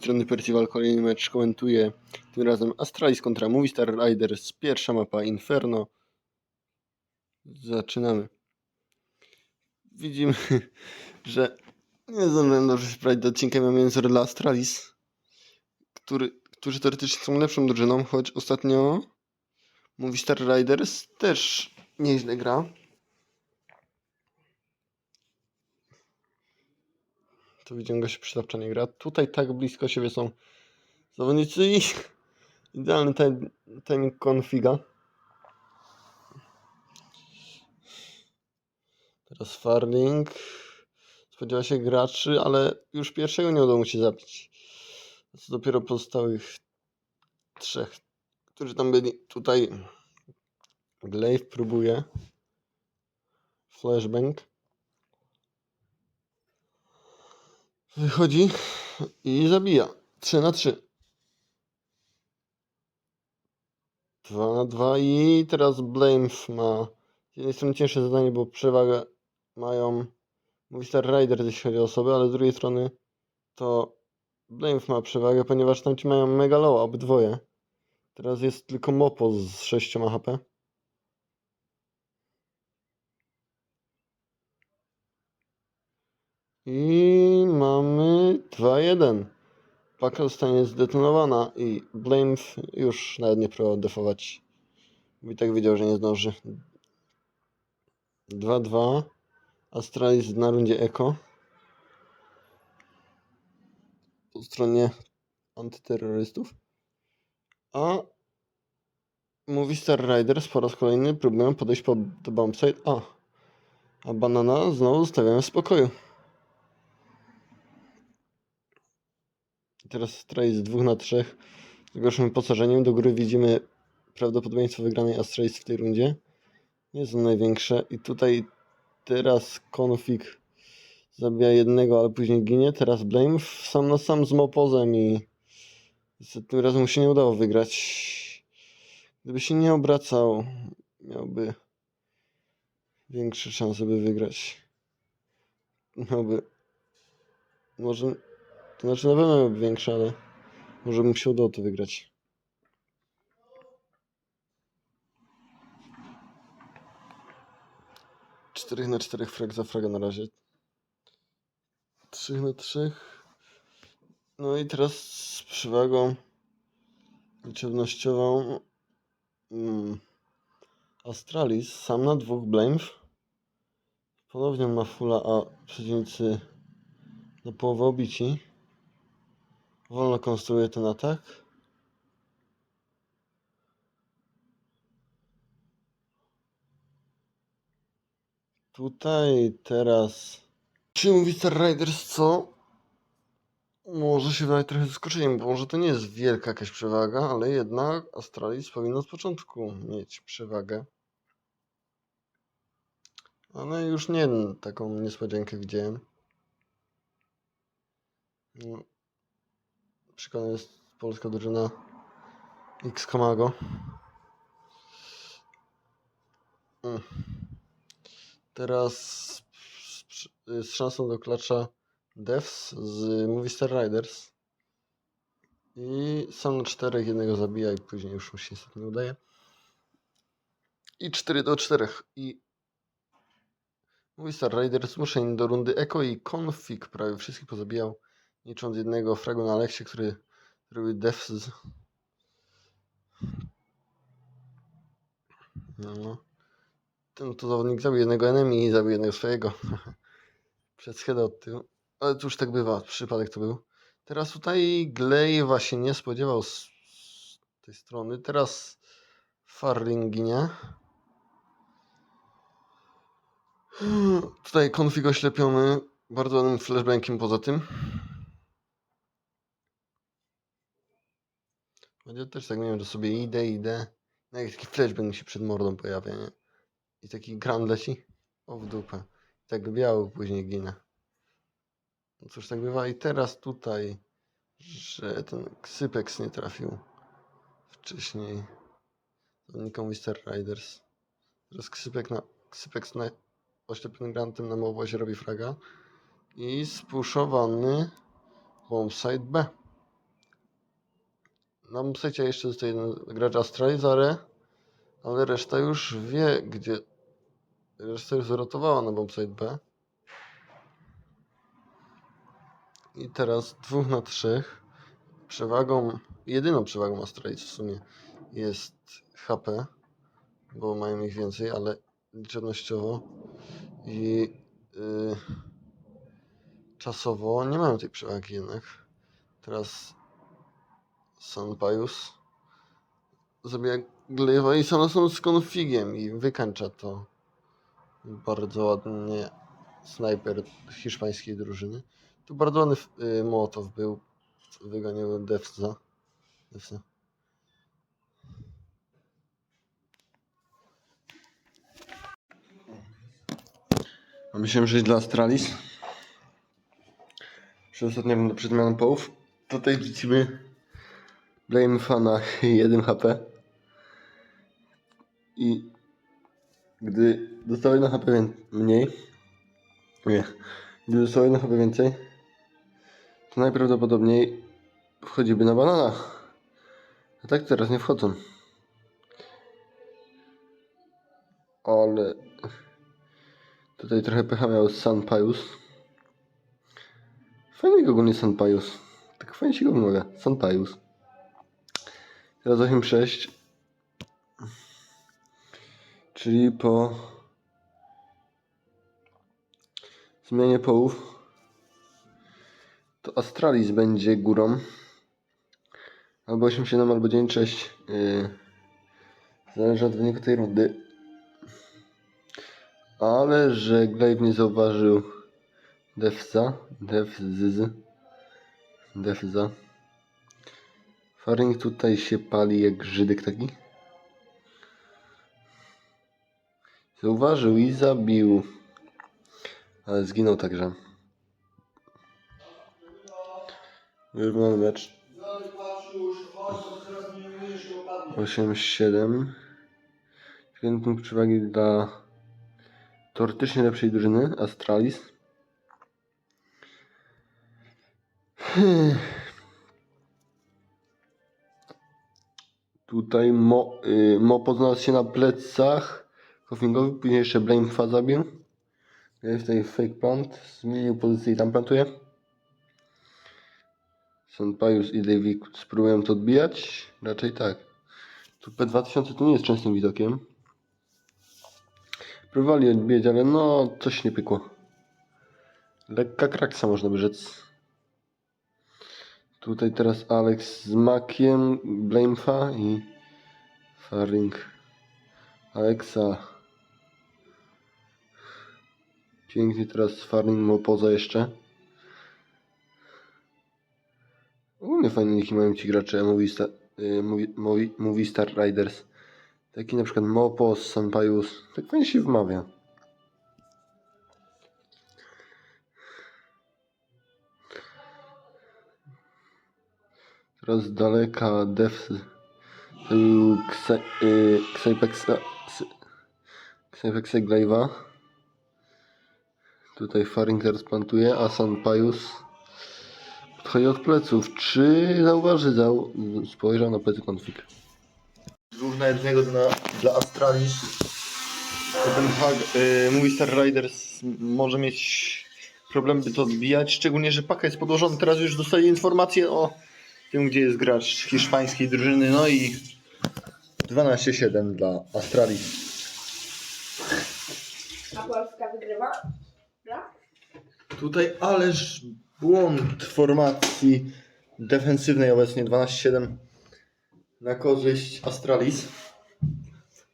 strony Percival kolejny mecz komentuje. Tym razem Astralis kontra Movistar Riders. Pierwsza mapa Inferno. Zaczynamy. Widzimy, że nie zdążyłem dobrze się sprawdzić do odcinka. Mamy język dla Astralis, który, którzy teoretycznie są lepszą drużyną, choć ostatnio Movistar Riders też nieźle gra. Tu widzimy, goście przystawcza nie gra. Tutaj tak blisko siebie są zawodnicy i idealny time, timing konfiga. Teraz Farling. Spodziewa się graczy, ale już pierwszego nie udało mu się zabić. Co dopiero pozostałych trzech, którzy tam byli. Tutaj Glaive próbuje. Flashbang. Wychodzi i zabija. 3 na 3. 2 na 2 i teraz Blames ma z jednej strony cięższe zadanie, bo przewagę mają Movistar Riders, jeśli chodzi o osoby, ale z drugiej strony to Blames ma przewagę, ponieważ tam ci mają mega low, obydwoje. Teraz jest tylko Mopo z 6 HP. I mamy 2-1. Paka zostanie zdetonowana i Blames już nawet nie próbował defować. Bo i tak wiedział, że nie zdąży. 2-2. Astralis na rundzie Eko. Po stronie antyterrorystów. A Movistar Riders po raz kolejny próbują podejść pod do bombsite. A. A banana znowu zostawiamy w spokoju. Teraz straj z 2 na 3 z gorszym wyposażeniem. Do góry widzimy prawdopodobieństwo wygranej Astralis w tej rundzie. Nie on największe. I tutaj teraz Config zabija jednego, ale później ginie. Teraz Blame sam na sam z Mopozem i niestety tym razem mu się nie udało wygrać. Gdyby się nie obracał, miałby większe szanse, by wygrać. Miałby może to znaczy na pewno miałby większe, ale może bym się udało to wygrać. Czterech na czterech frag za fraga na razie. Trzech na trzech. No i teraz z przewagą liczebnościową mm, Astralis sam na dwóch blames. Ponownie ma fula, a przeciwnicy na połowę obici. Wolno konstruuje ten atak. Tutaj teraz. Czy mówi Star Riders co? Może się wydaje trochę zaskoczeniem, bo może to nie jest wielka jakaś przewaga, ale jednak Astralis powinno z początku mieć przewagę. Ale już nie taką niespodziankę widziałem. No, Przykładem jest polska drużyna X Kamago. Mm. Teraz z, z szansą do klacza Devs z Movistar Riders. I sam na czterech jednego zabija i później już mu się niestety nie udaje. I 4 do 4. I Movistar Riders zmuszeni do rundy Eko i Config prawie wszystkich pozabijał. Licząc jednego fragu na Aleksie, który robił def z... No. Ten to zawodnik zabił jednego enemy i zabił jednego swojego. Przed schedę od tyłu. Ale już tak bywa, przypadek to był. Teraz tutaj Glaive'a się nie spodziewał z, tej strony. Teraz Farling ginie. Tutaj konfig oślepiony bardzo ładnym flashbankiem poza tym. Będzie też tak miałem, że sobie idę, idę. No jak taki flashbang mi się przed mordą pojawia, nie? I taki grand leci. O w dupę. I tak biały później ginę. No cóż, tak bywa i teraz tutaj, że ten Ksypex nie trafił wcześniej. Zawodnikom Mister Riders. Teraz Ksypek na, Ksypex na oślepionym grantem na mowozie robi fraga. I spuszowany bombsite B. Na bombsite jeszcze zostaje jeden gracz Astralizary, ale reszta już wie, gdzie... Reszta już zrotowała na bombsite B. I teraz dwóch na trzech. Przewagą, jedyną przewagą Astralis w sumie jest HP, bo mają ich więcej, ale liczebnościowo i yy, czasowo nie mają tej przewagi jednak. Teraz Sanpajus zabija Glaive'a i one są z konfigiem i wykańcza to bardzo ładnie snajper hiszpańskiej drużyny. Tu bardzo ładny y, był, wyganiał Devsa. Devsa. Myślałem, że jest dla Astralis. Przy rundzie przed połów. Tutaj widzimy Blame Fana 1 HP. I gdy dostał 1 HP mniej, nie, gdy dostał 1 HP więcej, to najprawdopodobniej wchodziby na banana. A tak teraz nie wchodzą. Ale tutaj trochę pecha miał San Pius. Fajnie go ogólnie San Pius. Tak fajnie się go wymawia. San Pius. Teraz 8-6. Czyli po zmianie połów to Astralis będzie górą. Albo 8-7, albo 9-6. Yy, zależy od wyniku tej rundy. Ale że Glaive nie zauważył Defza, Defz, Defza. Faring tutaj się pali jak Żydek taki. Zauważył i zabił. Ale zginął także. Już mamy mecz. 8-7. Jeden punkt przewagi dla teoretycznie lepszej drużyny, Astralis. Tutaj Mo, y, Mopo znalazł się na plecach Koffingowi, później jeszcze Blamefa zabił. Jest tutaj fake plant, zmienił pozycję i tam plantuje. Sanpajus i Davik spróbują to odbijać? Raczej tak. Tu P2000 to nie jest częstym widokiem. Próbowali odbijać, ale no coś nie pykło. Lekka kraksa można by rzec. Tutaj teraz Alex z Makiem, Blamefa i Faring Alexa. Pięknie teraz Faring ma poza jeszcze. Ogólnie fajne niki mają ci gracze y, Movie, Star Riders. Taki na przykład Mopos, Sampajus. Tak fajnie się wymawia. Teraz z daleka Def Kse- y, Glaive'a. Tutaj Faring teraz plantuje, a Sanpajus podchodzi od pleców. Czy zauważy, zau... spojrzał na plecy konfig. Dwóch na jednego dla, dla Astralis. Copenhag, y, mówi Star Riders może mieć problem, by to odbijać. Szczególnie, że paka jest podłożona. Teraz już dostali informację o tym, gdzie jest gracz hiszpańskiej drużyny. No i 12-7 dla Astralis. A Polska wygrywa? Tak? Tutaj ależ błąd formacji defensywnej obecnie 12-7 na korzyść Astralis.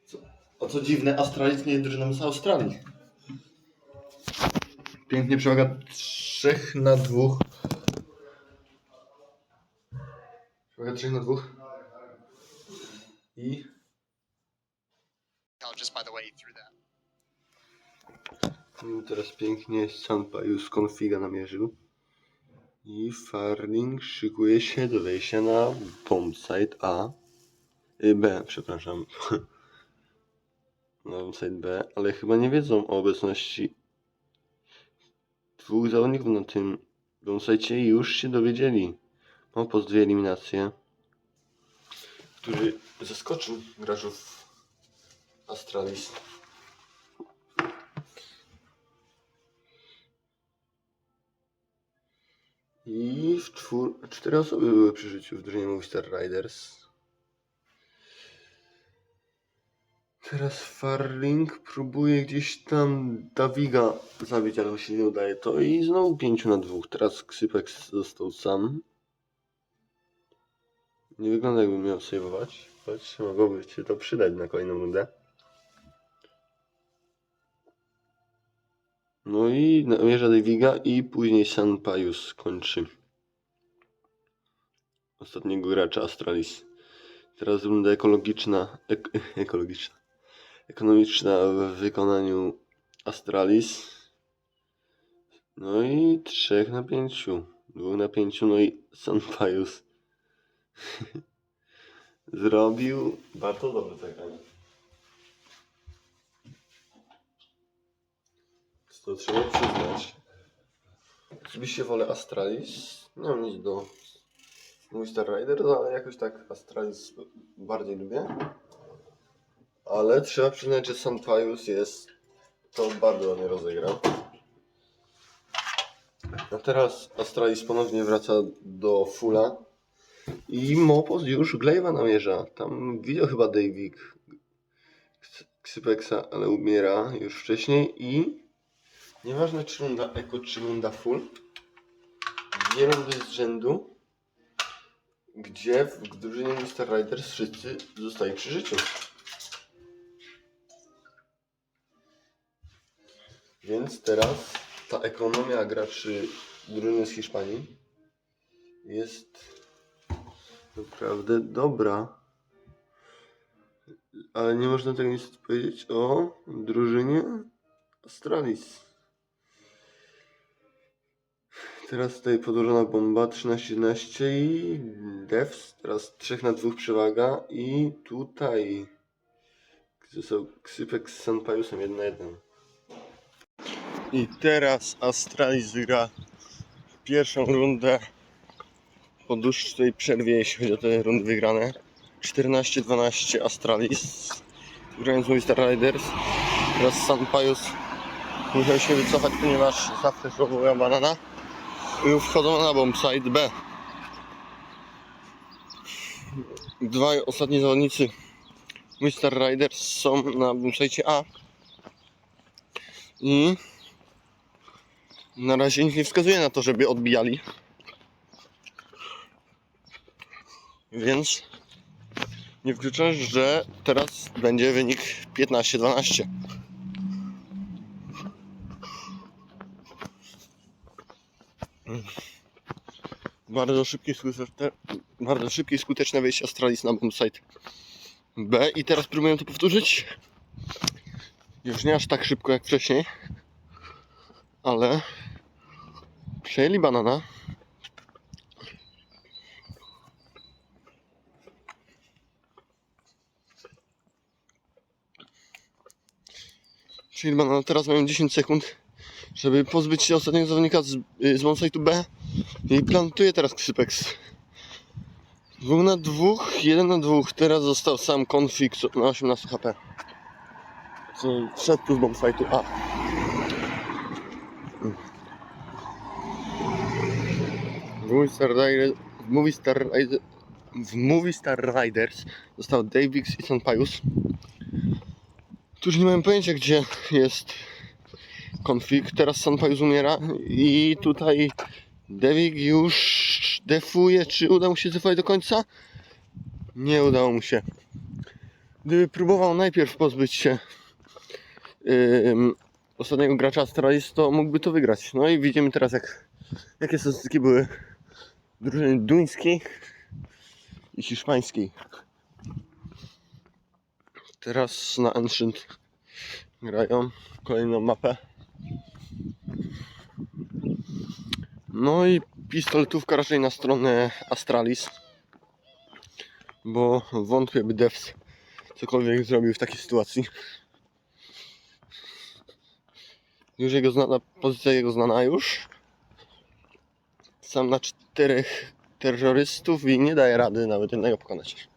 Co, o co dziwne, Astralis nie jest drużyną z Australii. Pięknie przewaga 3 na 2. Przewaga 3 na 2. I Oh, just by the way he threw that. I teraz pięknie Sampa już konfiga namierzył. I Farling szykuje się do wejścia na bombsite A. Y, B, przepraszam. Na bombsite B, ale chyba nie wiedzą o obecności dwóch zawodników na tym bombsite i już się dowiedzieli. Mam po dwie eliminacje. który zaskoczył graczów Astralis. I w czwór... cztery osoby były przy życiu w drużynie Movistar Riders. Teraz Farling próbuje gdzieś tam Dawiga zabić, ale mu się nie udaje to i znowu 5 na dwóch. Teraz Ksypek został sam. Nie wygląda jakby miał saveować, choć mogłoby się to przydać na kolejną rundę. No i namierza Daviga i później San Pajus kończy ostatniego gracza Astralis. Teraz runda ekologiczna, ek, ekologiczna, ekonomiczna w wykonaniu Astralis. No i trzech na pięciu, dwóch na pięciu, no i San Pajus zrobił bardzo dobre zagranie. To trzeba przyznać. Oczywiście wolę Astralis. Nie mam nic do mój Star Riders, ale jakoś tak Astralis bardziej lubię. Ale trzeba przyznać, że San Pius jest to bardzo ładnie rozegrał. A teraz Astralis ponownie wraca do fulla. I Mopos już Glaive'a namierza. Tam widział chyba Davik Ksypeksa, ale umiera już wcześniej i nieważne czy runda Eco, czy runda Full, dwie rundy z rzędu, gdzie w drużynie Mr. Riders wszyscy zostali przy życiu. Więc teraz ta ekonomia graczy drużyny z Hiszpanii jest naprawdę dobra. Ale nie można tego niestety powiedzieć o drużynie Astralis. Teraz tutaj podłożona bomba 13-11 i Devs. Teraz 3 na 2 przewaga i tutaj został Ksypek z San Pajusem 1 na 1. I teraz Astralis wygra pierwszą rundę po dłuższej przerwie, jeśli chodzi o te rundy wygrane. 14-12 Astralis, grając Movistar Riders. Teraz San Pajus musiał się wycofać, ponieważ zawsze szłowa banana. I wchodzą na bombsite B. Dwaj ostatni zawodnicy Movistar Riders są na bombsite A. I na razie nic nie wskazuje na to, żeby odbijali. Więc nie wykluczam, że teraz będzie wynik 15-12. Bardzo szybkie, bardzo szybkie i skuteczne wejście Astralis na bombsite B i teraz próbuję to powtórzyć. Już nie aż tak szybko jak wcześniej, ale przejęli banana. Czyli teraz mają 10 sekund, żeby pozbyć się ostatniego zawodnika z, y, z bombsite'u B i plantuje teraz Ksypex. Dwóch na dwóch, jeden na dwóch. Teraz został sam konfig na 18 HP. Co wszedł tu z bombsite'u A. W Movie Star Riders, w Movie Star, w Riders został Davix i San Pius. Którzy nie mają pojęcia gdzie jest konfig. Teraz San Pius umiera i tutaj Devik już defuje. Czy uda mu się defować do końca? Nie udało mu się. Gdyby próbował najpierw pozbyć się ym, ostatniego gracza Astralis, to mógłby to wygrać. No i widzimy teraz, jak, jakie statystyki były drużyny duńskiej i hiszpańskiej. Teraz na Ancient grają kolejną mapę. No i pistoletówka raczej na stronę Astralis. Bo wątpię, by Devs cokolwiek zrobił w takiej sytuacji. Już jego znana, pozycja jego znana już. Sam na czterech terrorystów i nie daje rady nawet jednego pokonać.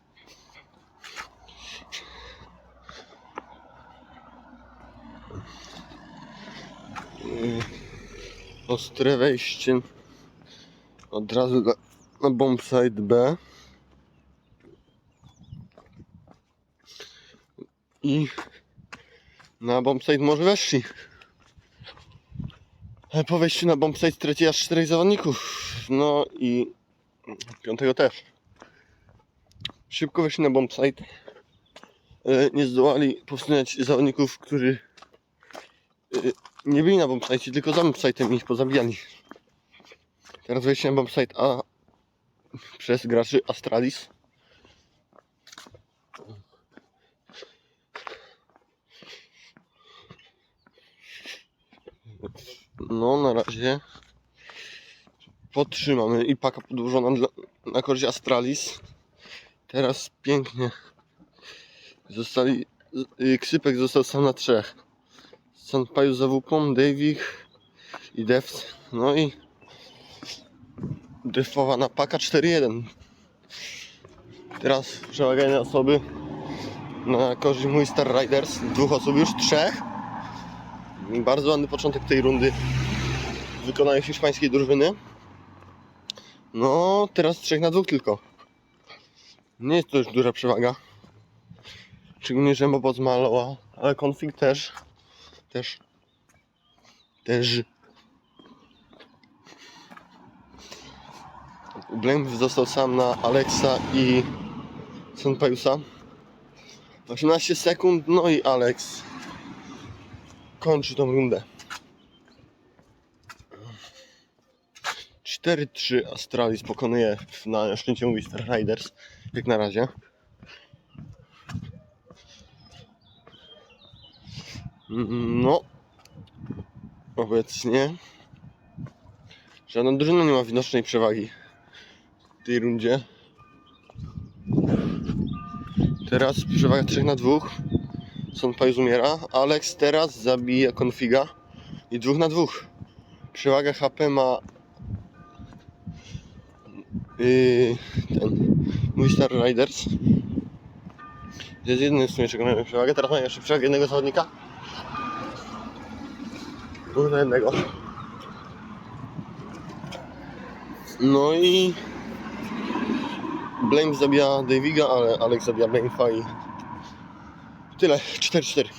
Ostre wejście od razu na, na bombsite B. I na bombsite może weszli. Ale po wejściu na bombsite straci aż czterech zawodników. No i piątego też. Szybko weszli na bombsite. E, Nie zdołali powstrzymać zawodników, którzy e, nie byli na bombsite, tylko za bombsite'em ich pozabijali. Teraz wejście na bombsite A przez graczy Astralis. No, na razie podtrzymamy i paka podłożona dla, na korzie Astralis. Teraz pięknie zostali. y, Ksypek został sam na trzech. Sanpaju za WP, Davik i Devs. No i defowana paka 4-1. Teraz przewagane osoby na korzyść mój Star Riders. Dwóch osób już, trzech. Bardzo ładny początek tej rundy w wykonaniu hiszpańskiej drużyny. No, teraz trzech na dwóch tylko. Nie jest to już duża przewaga. Szczególnie, że Mobot ma ale konfig też. Też. Też. Blame został sam na Alexa i Sonpayusa. 18 sekund, no i Alex kończy tą rundę. 4-3 Astralis pokonuje na szczęście mówi Riders, jak na razie. No, obecnie żadna drużyna nie ma widocznej przewagi w tej rundzie. Teraz przewaga 3 na 2. Sonpajus umiera. Alex teraz zabija konfiga i 2 na 2. Przewaga HP ma yy, ten mój Star Riders. To jest jedyny w sumie czego mamy przewagę. Teraz mają jeszcze przewagę jednego zawodnika. No i Blame zabija Daviga, ale Alex zabija Blame'a i tyle, 4-4.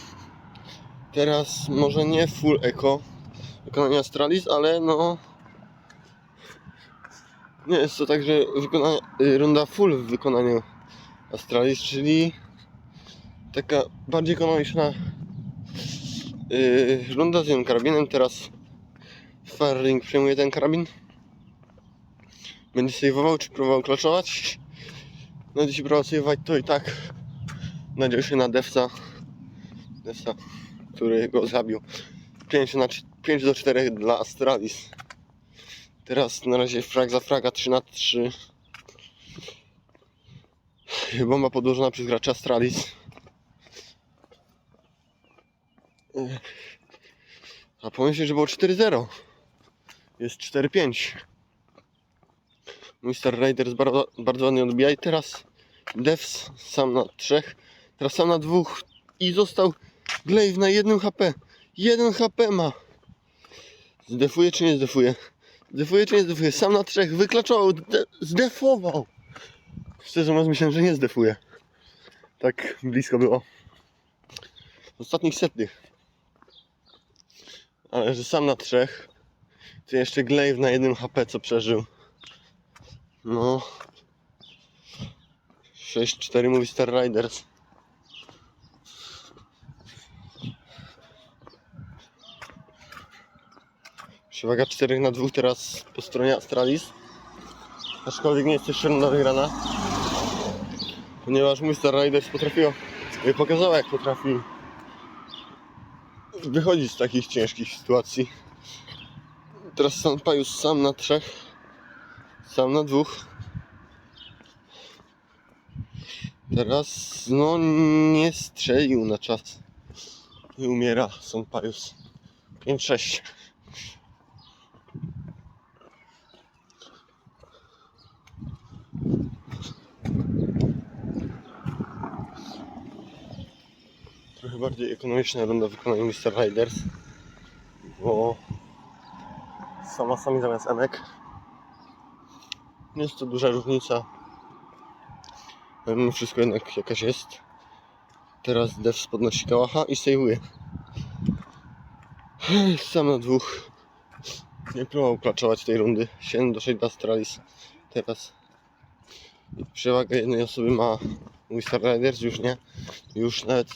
Teraz może nie full eco wykonania Astralis, ale no nie jest to tak, że wykonanie, y, runda full w wykonaniu Astralis, czyli taka bardziej ekonomiczna yy, z jednym karabinem. Teraz Farring przejmuje ten karabin. Będzie saveował czy próbował klaczować? No jeśli próbował saveować to i tak nadział się na Defsa. Defsa, który go zabił. 5, na, 5 do 4 dla Astralis. Teraz na razie frag za fraga 3 na 3. Bomba podłożona przez gracza Astralis. A pomyśleć, że było 4-0. Jest 4-5. Mój Star Raiders bardzo, bardzo ładnie odbija i teraz Devs sam na trzech, teraz sam na dwóch i został Glaive na jednym HP. Jeden HP ma. Zdefuje czy nie zdefuje? Zdefuje czy nie zdefuje? Sam na trzech, wyklaczował, de- zdefował. Szczerze mówiąc myślałem, że nie zdefuje. Tak blisko było. Ostatnich setnych. Ale że sam na trzech. To jeszcze Glaive na jednym HP co przeżył. No. 6-4 mówi Star Riders. Przewaga 4 na 2 teraz po stronie Astralis. Aczkolwiek nie jest jeszcze runda wygrana. Ponieważ mój Star Riders potrafił, pokazała jak potrafi wychodzić z takich ciężkich sytuacji. Teraz San Pajus sam na trzech. Sam na dwóch. Teraz no nie strzelił na czas. I umiera Son Pajus. 5-6. Bardziej ekonomiczna runda w wykonaniu Mr. Riders. Bo famasami zamiast emek. Jest to duża różnica. Mimo wszystko jednak jakaś jest. Teraz Devs podnosi kałacha i sejwuje. Sam na dwóch. Nie próbował klaczować tej rundy. 7 do 6 dla Astralis. Teraz przewagę jednej osoby ma Mr. Riders, już nie. Już nawet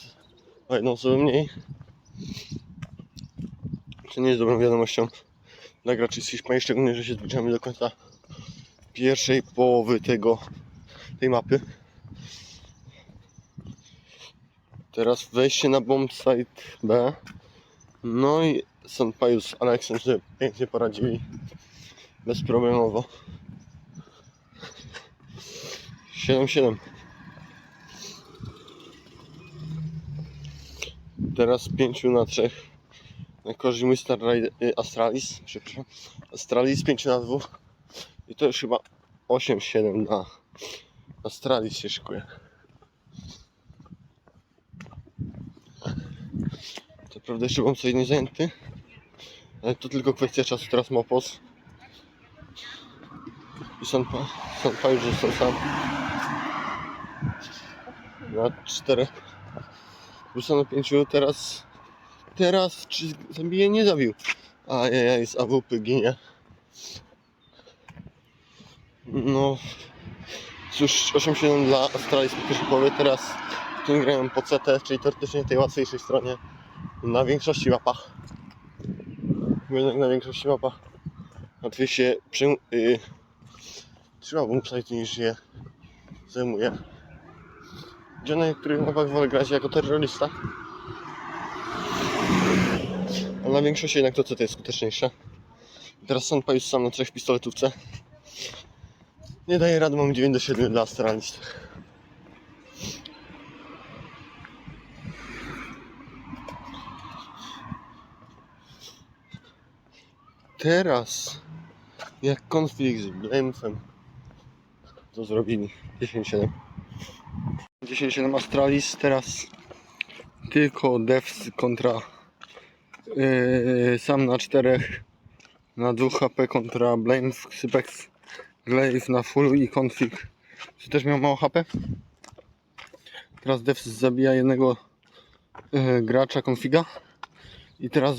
o jedną osobę mniej. Co nie jest dobrą wiadomością dla graczy z Hiszpanii, szczególnie, że się zbliżamy do końca pierwszej połowy tego, tej mapy. Teraz wejście na bombsite B. No i Sanpaju z Alexem sobie pięknie poradzili. Bezproblemowo. 7-7. teraz 5 na 3 korzymy Star y, Astralis, przepraszam, Astralis 5 na 2 i to już chyba 8-7 na Astralis się szykuje. Co prawda jeszcze mam sobie nie zajęty, ale to tylko kwestia czasu, teraz Mopos i Sanpa, Sanpa już został sam. Na 4 Rusza na 5, teraz, teraz czy zabije? Nie zabił. A ja jest AWP ginie. No cóż, 8-7 dla australijskiej koszykówki. Teraz w tym grałem po CT, czyli teoretycznie tej łatwiejszej stronie na większości mapach. Jednak na większości mapach łatwiej się przy, yy, trzyma boomsight niż je zajmuje. Gdzie na niektórych mapach wolę grać jako terrorysta. Ale na większości jednak to CT jest skuteczniejsze. Teraz Sanpa już sam na trzech pistoletówce. Nie daje rady, mam 9 do 7 dla Astralis. Teraz, jak konflikt z Blemfem, to zrobili 10-7. 10-7 Astralis, teraz tylko Devs kontra yy, sam na czterech na 2 HP kontra Blamef, Sypex, Glaive na full i Config, czy też miał mało HP. Teraz Devs zabija jednego yy, gracza Configa i teraz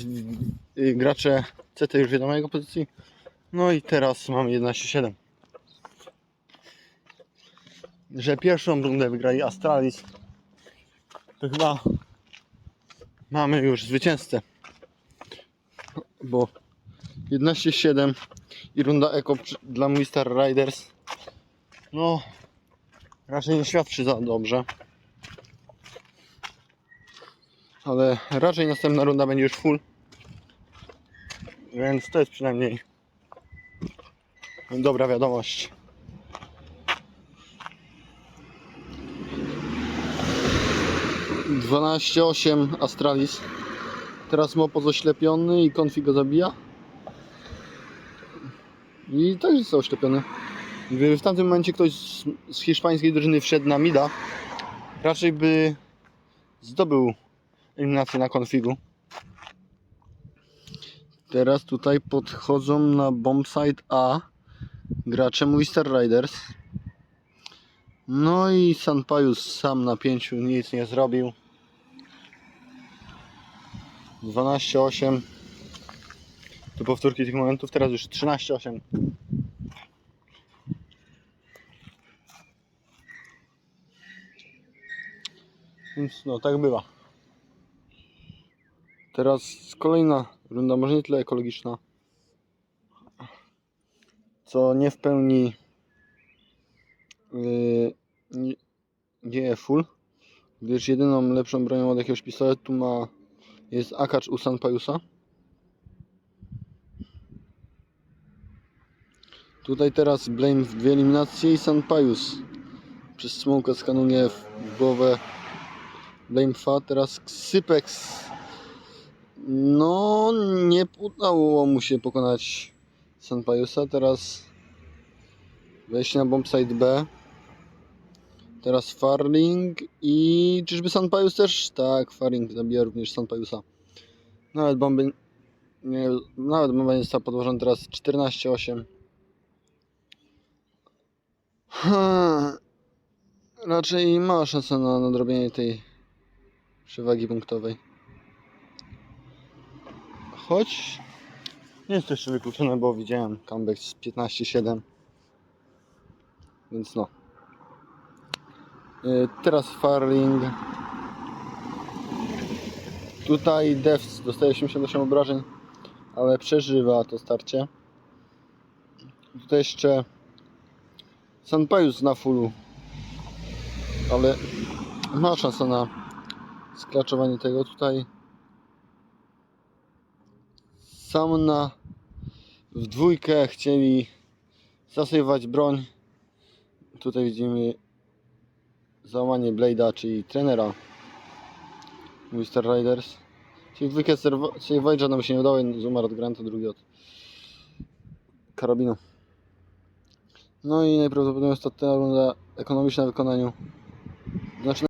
yy, gracze CT już wiadomo jego pozycji. No i teraz mamy 11-7. Że pierwszą rundę wygrali Astralis. To chyba mamy już zwycięzcę. Bo 11-7 i runda Eko dla Star Riders. No, raczej nie świadczy za dobrze. Ale raczej następna runda będzie już full. Więc to jest przynajmniej dobra wiadomość. Dwanaście osiem Astralis. Teraz Mopo oślepiony i Konfi go zabija. I też został oślepiony. Gdyby w tamtym momencie ktoś z, hiszpańskiej drużyny wszedł na Mida, raczej by zdobył eliminację na konfigu. Teraz tutaj podchodzą na bombsite A gracze Star Riders. No i Sanpajus sam na pięciu nic nie zrobił. 12-8. Tu powtórki tych momentów, teraz już 13-8. Więc no tak bywa. Teraz kolejna runda, może nie tyle ekologiczna, co nie w pełni yy, nie, nie full, gdyż jedyną lepszą bronią od jakiegoś pistoletu ma jest akacz u Sanpajusa. Tutaj teraz Blame w dwie eliminacje i Sanpajus przez smoka skanuje w głowę Blame Fa, teraz Sypex no, nie udało mu się pokonać Sanpajusa. Teraz wejście na bombsite B. Teraz Farling i czyżby Sanpajus też? Tak, Farling zabija również Sanpajusa. Nawet bomby Nie, nawet będzie został podłożony teraz 14,8. Hmm. Raczej mała szansa na nadrobienie tej przewagi punktowej. Choć nie jest to jeszcze wykluczone, bo widziałem comeback z 15,7. Więc no. Y, Teraz Farling. Tutaj Devs dostaje 88 obrażeń, ale przeżywa to starcie. Tutaj jeszcze Sanpajus na fullu, ale ma szansę na sklaczowanie tego. Tutaj sam na w dwójkę chcieli zasejwować broń. Tutaj widzimy załamanie Blade'a, czyli trenera Star Riders. Czyli dwójkę Voyage'a nam się nie udało, umarł od Granta, drugi od karabinu. No i najprawdopodobniej ostatnia runda ekonomiczna w wykonaniu. Znaczy